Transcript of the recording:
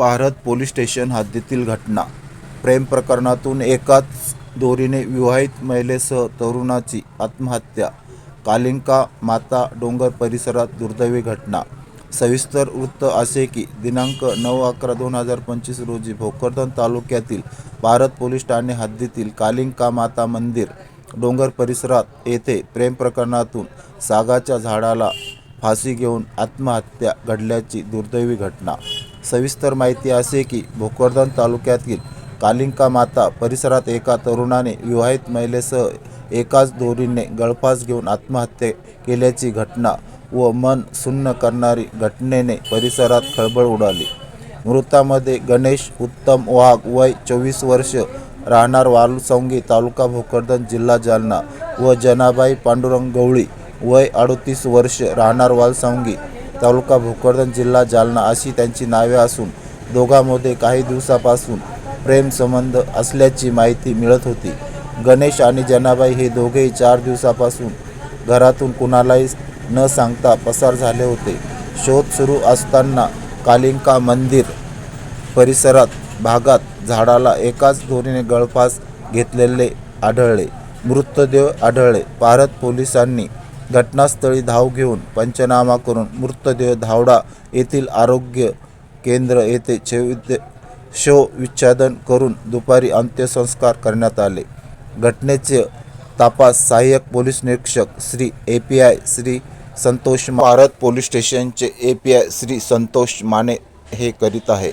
पारत police station हद्दीतील घटना. प्रेम प्रकरणातून एकाच दोरीने विवाहित महिलेसह तरुणाची आत्महत्या. कालिंका माता डोंगर परिसरात दुर्दैवी घटना. सविस्तर वृत्त असे की दिनांक नऊ अकरा दोन हजार पंचवीस रोजी भोकरदन तालुक्यातील भारत पोलीस ठाणे हद्दीतील कालिंका माता मंदिर डोंगर परिसरात येथे प्रेम प्रकरणातून सागाच्या झाडाला फाशी घेऊन आत्महत्या घडल्याची दुर्दैवी घटना. सविस्तर माहिती असे की भोकरदन तालुक्यातील कालिंका माता परिसरात एका तरुणाने विवाहित महिलेसह एकाच दोरीने गळफास घेऊन आत्महत्या केल्याची घटना व मन सुन्न करणारी घटनेने परिसरात खळबळ उडाली. मृतामध्ये गणेश उत्तम वाघ वय चोवीस वर्ष राहणार वालुसंगी तालुका भोकरदन जिल्हा जालना व जनाबाई पांडुरंग गवळी वय अडतीस वर्ष राहणार वालसंगी तालुका भोकरदन जिल्हा जालना अशी त्यांची नावे असून दोघांमध्ये काही दिवसापासून प्रेम संबंध असल्याची माहिती मिळत होती. गणेश आणि जनाबाई हे दोघेही चार दिवसापासून घरातून कुणालाही न सांगता पसार झाले होते. शोध सुरू असताना कालिंका मंदिर परिसरात भागात झाडाला एकाच दोरीने गळफास घेतलेले आढळले. मृतदेह आढळले. भारत पोलिसांनी घटनास्थळी धाव घेऊन पंचनामा करून मृतदेह धावडा येथील आरोग्य केंद्र येथे शवविद्य शवविच्छेदन करून दुपारी अंत्यसंस्कार करण्यात आले. घटनेचे तपास सहाय्यक पोलीस निरीक्षक Shri A P I Shri Santosh Bharat police स्टेशनचे A P I Shri Santosh Mane हे करीत आहे.